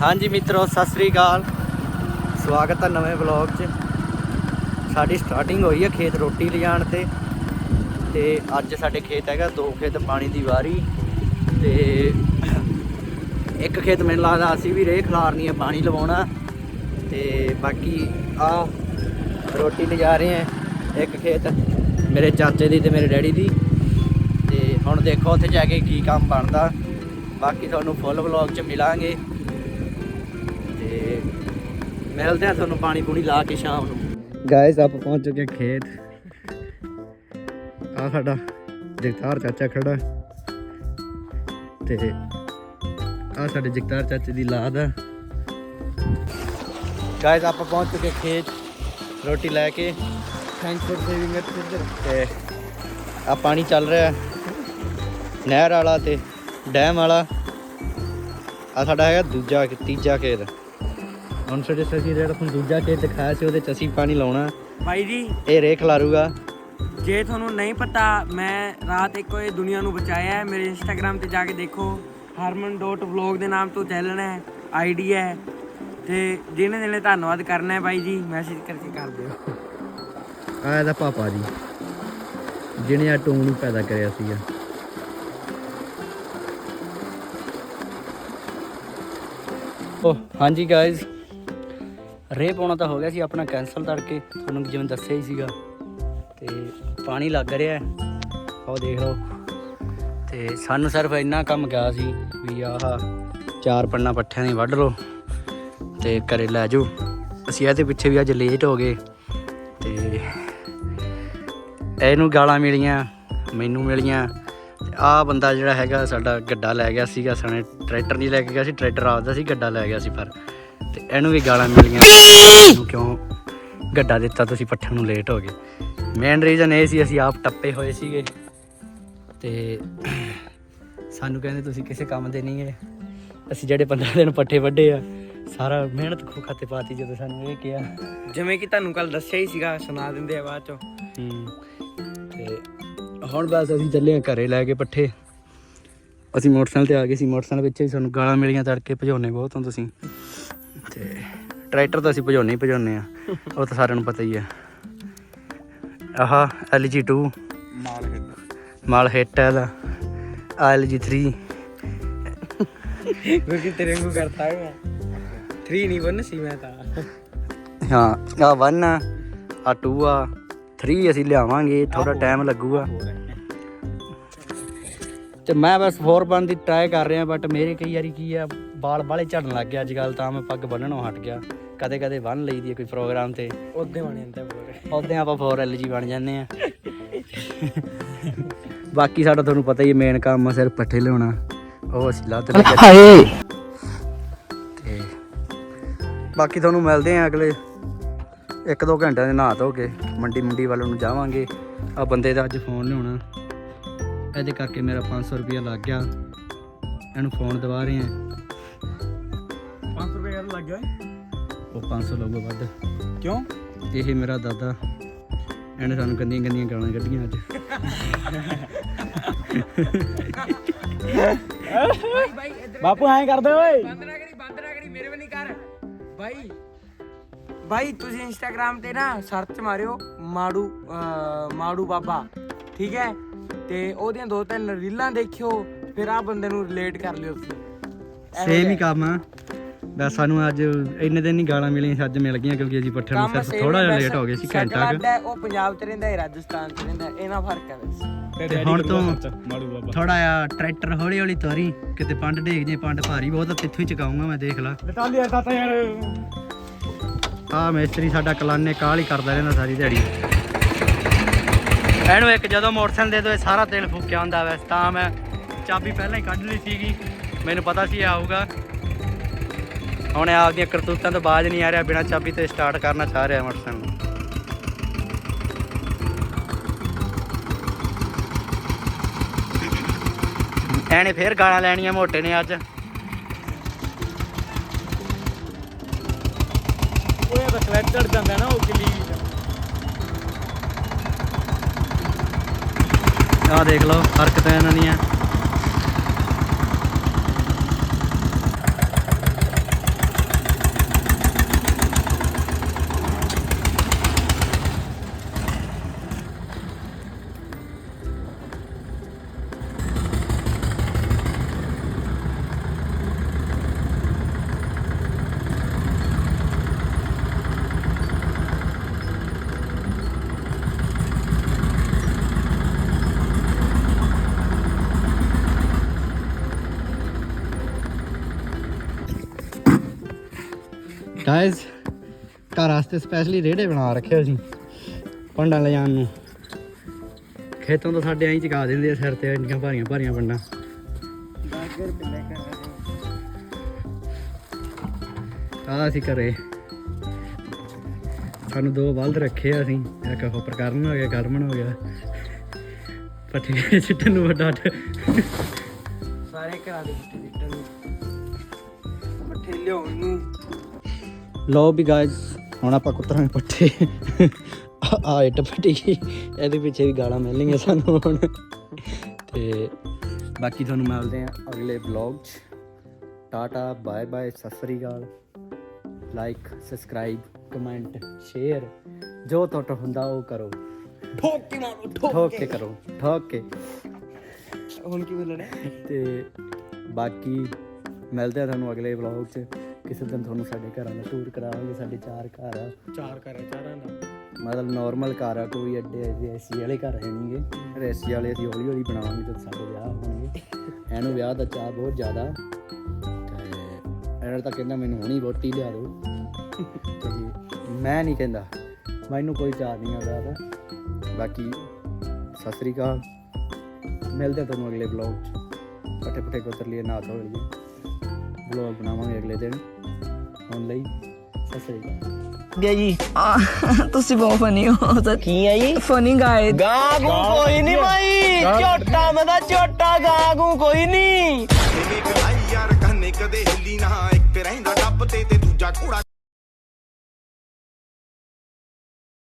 ਹਾਂਜੀ ਮਿੱਤਰੋ, ਸਤਿ ਸ੍ਰੀ ਅਕਾਲ। ਸਵਾਗਤ ਹੈ ਨਵੇਂ ਵਲੌਗ 'ਚ। ਸਾਡੀ ਸਟਾਰਟਿੰਗ ਹੋਈ ਹੈ ਖੇਤ ਰੋਟੀ ਲਿਜਾਣ ਤੇ। ਤੇ ਅੱਜ ਸਾਡੇ ਖੇਤ ਹੈਗਾ, ਦੋ ਖੇਤ ਪਾਣੀ ਦੀ ਵਾਰੀ। ਤੇ ਇੱਕ ਖੇਤ ਮੈਨੂੰ ਲੱਗਦਾ ਅਸੀਂ ਵੀ ਰੇਹ ਖਲਾਰਨੀ ਹੈ ਪਾਣੀ ਲਵਾਉਣਾ। ਤੇ ਬਾਕੀ ਆ ਰੋਟੀ ਲਿਜਾ ਰਹੇ ਹਾਂ ਇੱਕ ਖੇਤ, ਮੇਰੇ ਚਾਚੇ ਦੀ ਤੇ ਮੇਰੇ ਡੈਡੀ ਦੀ। ਤੇ ਹੁਣ ਦੇਖੋ ਉੱਥੇ ਜਾ ਕੇ ਕੀ ਕੰਮ ਬਣਦਾ। ਬਾਕੀ ਤੁਹਾਨੂੰ ਫੁੱਲ ਵਲੌਗ 'ਚ ਮਿਲਾਂਗੇ। ਤੇ ਮਿਲਦੇ ਆ ਤੁਹਾਨੂੰ ਪਾਣੀ ਪੂਣੀ ਲਾ ਕੇ ਸ਼ਾਮ ਨੂੰ। ਗਾਇਸ ਆਪ ਪਹੁੰਚ ਚੁੱਕੇ ਖੇਤ। ਆ ਸਾਡਾ ਜਗਤਾਰ ਚਾਚਾ ਖੜਾ। ਤੇ ਆ ਸਾਡੇ ਜਗਤਾਰ ਚਾਚੇ ਦੀ ਲਾਦ ਆ। ਗਾਇਸ ਆਪਾਂ ਪਹੁੰਚ ਚੁੱਕੇ ਖੇਤ। ਰੋਟੀ ਲੈ ਕੇ। ਥੈਂਕਸ ਫॉर ਸੇਵਿੰਗ ਇਟ ਤੇ ਆ ਪਾਣੀ ਚੱਲ ਰਿਹਾ। ਨਹਿਰ ਵਾਲਾ ਤੇ ਡੈਮ ਵਾਲਾ। ਆ ਸਾਡਾ ਹੈਗਾ ਦੂਜਾ ਤੀਜਾ ਖੇਤ। ਹੁਣ ਸਾਡੇ ਸਸੀ ਜਿਹੜਾ ਤੁਹਾਨੂੰ ਦੂਜਾ ਖੇਤ ਦਿਖਾਇਆ ਸੀ ਉਹਦੇ ਚ ਅਸੀਂ ਪਾਣੀ ਲਾਉਣਾ। ਬਾਈ ਜੀ ਇਹ ਰੇਖ ਲਾਰੂਗਾ ਜੇ ਤੁਹਾਨੂੰ ਨਹੀਂ ਪਤਾ ਮੈਂ ਰਾਤ ਇੱਕ ਵਜੇ ਦੁਨੀਆ ਨੂੰ ਬਚਾਇਆ ਹੈ। ਮੇਰੇ ਇੰਸਟਾਗ੍ਰam ਤੇ ਜਾ ਕੇ ਦੇਖੋ harman.vlog ਦੇ ਨਾਮ ਤੋਂ ਚੈਨਲ ਹੈ ਆਈਡੀ ਹੈ। ਤੇ ਜਿਹਨੇ ਜਿਹਨੇ ਧੰਨਵਾਦ ਕਰਨਾ ਹੈ ਬਾਈ ਜੀ ਮੈਸੇਜ ਕਰਕੇ ਕਰ ਦਿਓ। ਆ ਇਹਦਾ ਪਾਪਾ ਜੀ ਜਿਹਨੇ ਆ ਟੂੰ ਨੂੰ ਪੈਦਾ ਕਰਿਆ ਸੀਗਾ। ਓ ਹਾਂਜੀ ਗਾਇਜ਼ ਰੇ ਪਾਉਣਾ ਤਾਂ ਹੋ ਗਿਆ ਸੀ, ਆਪਣਾ ਕੈਨਸਲ ਤੜਕੇ, ਤੁਹਾਨੂੰ ਜਿਵੇਂ ਦੱਸਿਆ ਹੀ ਸੀਗਾ। ਤੇ ਪਾਣੀ ਲੱਗ ਰਿਹਾ ਹੈ ਉਹ ਦੇਖ ਲਓ। ਤੇ ਸਾਨੂੰ ਸਿਰਫ ਇੰਨਾ ਕੰਮ ਗਿਆ ਸੀ ਵੀ ਆਹ ਚਾਰ ਪੰਨਾ ਪੱਠਿਆਂ ਦੀ ਵੱਢ ਲਓ ਤੇ ਘਰੇ ਲੈ ਜਾਓ। ਅਸੀਂ ਇਹਦੇ ਪਿੱਛੇ ਵੀ ਅੱਜ ਲੇਟ ਹੋ ਗਏ। ਤੇ ਇਹਨੂੰ ਗਾਲਾਂ ਮਿਲੀਆਂ, ਮੈਨੂੰ ਮਿਲੀਆਂ। ਤੇ ਆਹ ਬੰਦਾ ਜਿਹੜਾ ਹੈਗਾ ਸਾਡਾ ਗੱਡਾ ਲੈ ਗਿਆ ਸੀਗਾ ਸਣੇ ਟਰੈਕਟਰ ਨਹੀਂ ਲੈ ਕੇ ਗਿਆ ਸੀ, ਟਰੈਕਟਰ ਆਪਦਾ ਸੀ, ਗੱਡਾ ਲੈ ਗਿਆ ਸੀ ਪਰ ਤੇ ਇਹਨੂੰ ਵੀ ਗਾਲਾਂ ਮਿਲੀਆਂ। ਇਹਨੂੰ ਕਿਉਂ ਗੱਡਾ ਦਿੱਤਾ ਤੁਸੀਂ ਪੱਠਿਆਂ ਨੂੰ ਲੇਟ ਹੋ ਗਏ। ਮੇਨ ਰੀਜ਼ਨ ਇਹ ਸੀ ਅਸੀਂ ਆਪ ਟੱਪੇ ਹੋਏ ਸੀਗੇ। ਤੇ ਸਾਨੂੰ ਕਹਿੰਦੇ ਤੁਸੀਂ ਕਿਸੇ ਕੰਮ ਦੇ ਨਹੀਂ ਹੈ ਅਸੀਂ ਜਿਹੜੇ 15 ਦਿਨ ਪੱਠੇ ਵੱਢੇ ਆ ਸਾਰਾ ਮਿਹਨਤ ਖੋ ਖਾਤੇ ਪਾਤੀ ਜਦੋਂ ਸਾਨੂੰ ਇਹ ਕਿਹਾ। ਜਿਵੇਂ ਕਿ ਤੁਹਾਨੂੰ ਕੱਲ ਦੱਸਿਆ ਹੀ ਸੀਗਾ ਸੁਣਾ ਦਿੰਦੇ ਆ ਬਾਅਦ ਚੋਂ। ਹੂੰ ਤੇ ਹੁਣ ਬਸ ਅਸੀਂ ਚੱਲੇ ਆ ਘਰੇ ਲੈ ਕੇ ਪੱਠੇ। ਅਸੀਂ ਮੋਟਰਸਾਈਕਲ ਤੇ ਆ ਗਏ ਸੀ ਮੋਟਰਸਾਈਕਲ ਵਿੱਚ ਹੀ ਸਾਨੂੰ ਗਾਲਾਂ ਮਿਲੀਆਂ ਤੜਕੇ ਭਜਾਉਣੇ ਬਹੁਤ ਹੋ ਤੁਸੀਂ। ਤੇ ਟਰੈਕਟਰ ਤਾਂ ਅਸੀਂ ਭਜਾਉਣੇ ਹੀ ਭਜਾਉਣੇ ਆ। ਉਹ ਤਾਂ ਸਾਰਿਆਂ ਨੂੰ ਪਤਾ ਹੀ ਆ। ਆਹ LG 2 ਮਾਲ ਮਾਲ ਹਿੱਟ ਹੈ ਦਾ LG 3 ਕਿਉਂਕਿ ਤੇਰੇ ਵਾਂਗੂ ਕਰਤਾ ਹੈ ਮੈਂ 3 ਨਹੀਂ ਬਣ ਸੀ ਮੈਂ ਤਾਂ। ਹਾਂ ਆ 1 ਆ ਆ 2 ਆ। 3 ਅਸੀਂ ਲਿਆਵਾਂਗੇ ਥੋੜਾ ਟਾਈਮ ਲੱਗੂਗਾ। ਤੇ ਮੈਂ ਬਸ 4 ਬਣ ਦੀ ਟਰਾਈ ਕਰ ਰਿਹਾ ਬਟ ਮੇਰੇ ਕਈ ਵਾਰੀ ਕੀ ਆ ਬਾਲ ਬਾਲੇ ਝੜਨ ਲੱਗ ਗਿਆ ਅੱਜ ਕੱਲ ਤਾਂ ਮੈਂ ਪੱਗ ਬੰਨਣੋਂ ਹਟ ਗਿਆ। ਕਦੇ ਕਦੇ ਬੰਨ ਲਈਦੀ ਹੈ ਕੋਈ ਪ੍ਰੋਗਰਾਮ ਤੇ। ਉਹਦੇ ਬਣ ਜਾਂਦਾ ਪੂਰੇ ਉਹਦੇ ਆਪਾਂ 4LG ਬਣ ਜਾਂਦੇ ਆ। ਬਾਕੀ ਸਾਡਾ ਤੁਹਾਨੂੰ ਪਤਾ ਹੀ ਮੇਨ ਕੰਮ ਆ ਸਿਰਫ ਪੱਠੇ ਲਿਆਉਣਾ ਉਹ ਅਸੀਂ ਲੱਤ ਲੈ ਕੇ ਤੇ ਬਾਕੀ ਤੁਹਾਨੂੰ ਮਿਲਦੇ ਆ ਅਗਲੇ ਇੱਕ ਦੋ ਘੰਟਿਆਂ ਦੇ ਨਹਾ ਧੋ ਕੇ ਮੰਡੀ ਮੰਡੀ ਵੱਲ ਨੂੰ ਜਾਵਾਂਗੇ। ਆ ਬੰਦੇ ਦਾ ਅੱਜ ਫੋਨ ਲਿਆਉਣਾ। ਇਹਦੇ ਕਰਕੇ ਮੇਰਾ 500 ਰੁਪਇਆ ਲੱਗ ਗਿਆ। ਇਹਨੂੰ ਫੋਨ ਦਵਾ ਰਹੇ ਆ। 500 ਰੁਪਏ ਕਰ ਲੱਗ ਗਿਆ ਉਹ 500 ਲਊਗਾ ਵੱਧ। ਕਿਉਂ? ਇਹ ਮੇਰਾ ਦਾਦਾ ਇਹਨੇ ਸਾਨੂੰ ਗੰਦੀਆਂ ਗੰਦੀਆਂ ਗਾਲਾਂ ਕੱਢੀਆਂ ਅੱਜ। ਬਾਈ ਇੱਧਰ ਬਾਪੂ ਐਂ ਕਰਦੇ ਓਏ। ਬੰਦ ਨਾ ਕਰੀ ਬੰਦ ਨਾ ਕਰੀ ਮੇਰੇ ਵੀ ਨਹੀਂ ਕਰ। ਬਾਈ ਬਾਈ ਤੁਸੀਂ ਇੰਸਟਾਗ੍ਰam ਤੇ ਨਾ ਸਰਚ ਮਾਰਿਓ ਮਾੜੂ ਅਹ, ਮਾੜੂ ਬਾਬਾ ਠੀਕ ਹੈ? ਤੇ ਉਹਦੀਆਂ ਦੋ ਤਿੰਨ ਰੀਲਾਂ ਦੇਖਿਓ ਫਿਰ ਆ ਬੰਦੇ ਨੂੰ ਰਿਲੇਟ ਕਰ ਲਿਓ ਤੁਸੀਂ। ਸੇਮ ਹੀ। ਕੰਮ ਆ। ਬਸ ਸਾਨੂੰ ਅੱਜ ਇੰਨੇ ਦਿਨ ਹੀ ਗਾਲਾਂ ਮਿਲੀਆਂ ਸੀ, ਅੱਜ ਮਿਲ ਗਈਆਂ ਕਿਉਂਕਿ ਅਸੀਂ ਪੱਠੇ ਨੂੰ ਸਿਰਫ ਥੋੜਾ ਜਿਹਾ ਲੇਟ ਹੋ ਗਏ ਸੀ ਘੰਟਾ ਕੁ। ਉਹ ਪੰਜਾਬ ਚ ਰਹਿੰਦਾ ਹੈ ਰਾਜਸਥਾਨ ਚ ਰਹਿੰਦਾ ਹੈ, ਇਹਨਾਂ ਫ਼ਰਕ ਹੈ ਬਸ। ਤੇ ਹੁਣ ਤੋਂ ਮਾੜੂ ਬਾਬਾ। ਥੋੜਾ ਜਿਹਾ ਟਰੈਕਟਰ ਹੌਲੀ ਹੌਲੀ ਤੋਰੀ ਕਿਤੇ ਪੰਡ ਢੇਕ ਜੇ ਪੰਡ ਭਾਰੀ ਬਹੁਤ ਆ, ਤਿੱਥੋਂ ਹੀ ਚਕਾਉਂਗਾ ਮੈਂ ਦੇਖ ਲਾ। ਯਾਰ। ਆ ਮਿਸਤਰੀ ਸਾਡਾ ਕਲਾਨੇ ਕਾਲ ਹੀ ਕਰਦਾ ਰਹਿੰਦਾ ਸਾਰੀ ਦਿਹਾੜੀ। ਇਹਨੂੰ ਇੱਕ ਜਦੋਂ ਮੋਟਰਸਾਈਕਲ ਦੇ ਦੋ ਇਹ ਸਾਰਾ ਤੇਲ ਫੂਕਿਆ ਹੁੰਦਾ ਵੈਸੇ ਤਾਂ ਮੈਂ ਚਾਬੀ ਪਹਿਲਾਂ ਹੀ ਕੱਢ ਲਈ ਸੀਗੀ। ਮੈਨੂੰ ਪਤਾ ਸੀ ਇਹ ਆਊਗਾ। ਹੁਣ ਇਹ ਆਪਦੀਆਂ ਕਰਤੂਤਾਂ ਤੋਂ ਬਾਜ ਨਹੀਂ ਆ ਰਿਹਾ ਬਿਨਾ ਚਾਬੀ ਤੇ ਸਟਾਰਟ ਕਰਨਾ ਚਾਹ ਰਿਹਾ ਮੋਟਰਸਾਈਕਲ ਨੂੰ। ਐਨੇ ਫੇਰ ਗਾਲਾਂ ਲੈਣੀਆਂ ਮੋਟੇ ਨੇ ਅੱਜ। ਓਏ ਬਸ ਚੜ ਜਾਂਦਾ ਨਾ ਉਹ ਕਿਲੀ ਆਹ ਦੇਖ ਲਓ ਹਰਕਤਾਂ ਇਹਨਾਂ ਦੀਆਂ ਗਾਇਸ ਘਰ ਵਾਸਤੇ ਸਪੈਸ਼ਲੀ ਰੇੜੇ ਬਣਾ ਰੱਖੇ ਸੀ ਪੰਡਾਂ ਲੈ ਜਾਣ ਨੂੰ। ਖੇਤੋਂ ਤੋਂ ਸਾਡੇ ਐਂ ਚਕਾ ਦਿੰਦੇ ਆ, ਸਿਰ ਤੇ ਇੰਨੀਆਂ ਭਾਰੀਆਂ ਭਾਰੀਆਂ ਪੰਡਾਂ ਆ ਅਸੀਂ ਘਰੇ। ਸਾਨੂੰ ਦੋ ਬਲਦ ਰੱਖੇ ਆ ਅਸੀਂ, ਇੱਕ ਉਹ ਪ੍ਰਕਰਨ ਹੋ ਗਿਆ ਗਰਮਨ ਹੋ ਗਿਆ। ਪੱਠੇ ਸਿੱਟਣ ਨੂੰ ਵੱਡਾ ਸਾਰੇ ਘਰਾਂ ਦੇ ਪੱਠੇ ਦਿੱਟਣ ਨੂੰ। ਪੱਠੇ ਲਿਆਉਣ ਨੂੰ। ਲੋ ਵੀ ਗਾਇਸ ਹੁਣ ਆਪਾਂ ਕੁੱਤਰਾਂ ਦੇ ਪੱਠੇ ਆ ਇੱਟ ਗਈ। ਇਹਦੇ ਪਿੱਛੇ ਵੀ ਗਾਲਾਂ ਮਿਲਣਗੀਆਂ ਸਾਨੂੰ ਹੁਣ। ਤੇ ਬਾਕੀ ਤੁਹਾਨੂੰ ਮਿਲਦੇ ਆ ਅਗਲੇ ਵਲੌਗ 'ਚ। ਟਾਟਾ ਬਾਏ ਬਾਏ ਸਤਿ ਸ੍ਰੀ ਅਕਾਲ। ਲਾਈਕ ਸਬਸਕ੍ਰਾਈਬ ਕਮੈਂਟ ਸ਼ੇਅਰ ਜੋ ਤੁਹਾਡਾ ਹੁੰਦਾ ਉਹ ਕਰੋ। ਠੋਕ ਕੇ ਮਾਰੋ ਠੋਕ। ਕੇ ਕਰੋ ਠੋਕ। ਕੇ ਹੁਣ ਕੀ ਬੋਲਣਾ ਤੇ ਬਾਕੀ ਮਿਲਦੇ ਆ ਤੁਹਾਨੂੰ ਅਗਲੇ ਵਲੌਗ 'ਚ। ਕਿਸੇ ਦਿਨ ਤੁਹਾਨੂੰ ਸਾਡੇ ਘਰਾਂ ਦਾ ਟੂਰ ਕਰਾਵਾਂਗੇ ਸਾਡੇ ਚਾਰ ਘਰ ਆ। ਚਾਰ ਕਰੇ ਚਾਰਾਂ ਦਾ ਮਤਲਬ ਨਾਰਮਲ ਘਰ ਆ ਕੋਈ ਐਡੇ ਏਸੀ ਵਾਲੇ ਘਰ ਹੈ ਨਹੀਂਗੇ ਏਸੀ ਵਾਲੇ ਅਸੀਂ ਹੌਲੀ ਹੌਲੀ ਬਣਾਵਾਂਗੇ ਜਦ ਸਾਡੇ ਵਿਆਹ ਹੋਣਗੇ। ਇਹਨੂੰ ਵਿਆਹ ਦਾ ਚਾਹ ਬਹੁਤ ਜ਼ਿਆਦਾ। ਤੇ ਇਹਨਾਂ ਤਾਂ ਕਹਿੰਦਾ ਮੈਨੂੰ ਹੁਣੀ ਵੋਟੀ ਲਿਆ ਦਿਓ। ਤੇ ਮੈਂ ਨਹੀਂ ਕਹਿੰਦਾ ਮੈਨੂੰ ਕੋਈ ਚਾਹ ਨਹੀਂ ਆਉਂਦਾ ਦਾ ਬਾਕੀ ਸਤਿ ਸ੍ਰੀ ਅਕਾਲ। ਮਿਲਦੇ ਆ ਤੁਹਾਨੂੰ ਅਗਲੇ ਬਲੌਗ 'ਚ। ਪੱਠੇ ਪੱਠੇ ਕੋਤਰ ਲਈ ਨਾ ਧੋ ਲਈਏ। ਬਲੌਗ ਬਣਾਵਾਂਗੇ ਅਗਲੇ ਦਿਨ ਹੁਣ ਲਈ। ਸਤਿ ਸ੍ਰੀ ਅਕਾਲ। ਗਿਆ ਜੀ। ਤੁਸੀਂ ਬਹੁਤ ਫਨੀ ਹੋ ਕੀ ਹੈ ਜੀ? ਫਨੀ ਗਾਇ ਗਾਗੂ ਕੋਈ ਨਹੀਂ ਭਾਈ ਝੋਟਾ ਮਦਾ ਝੋਟਾ ਗਾਗੂ ਕੋਈ ਨਹੀਂ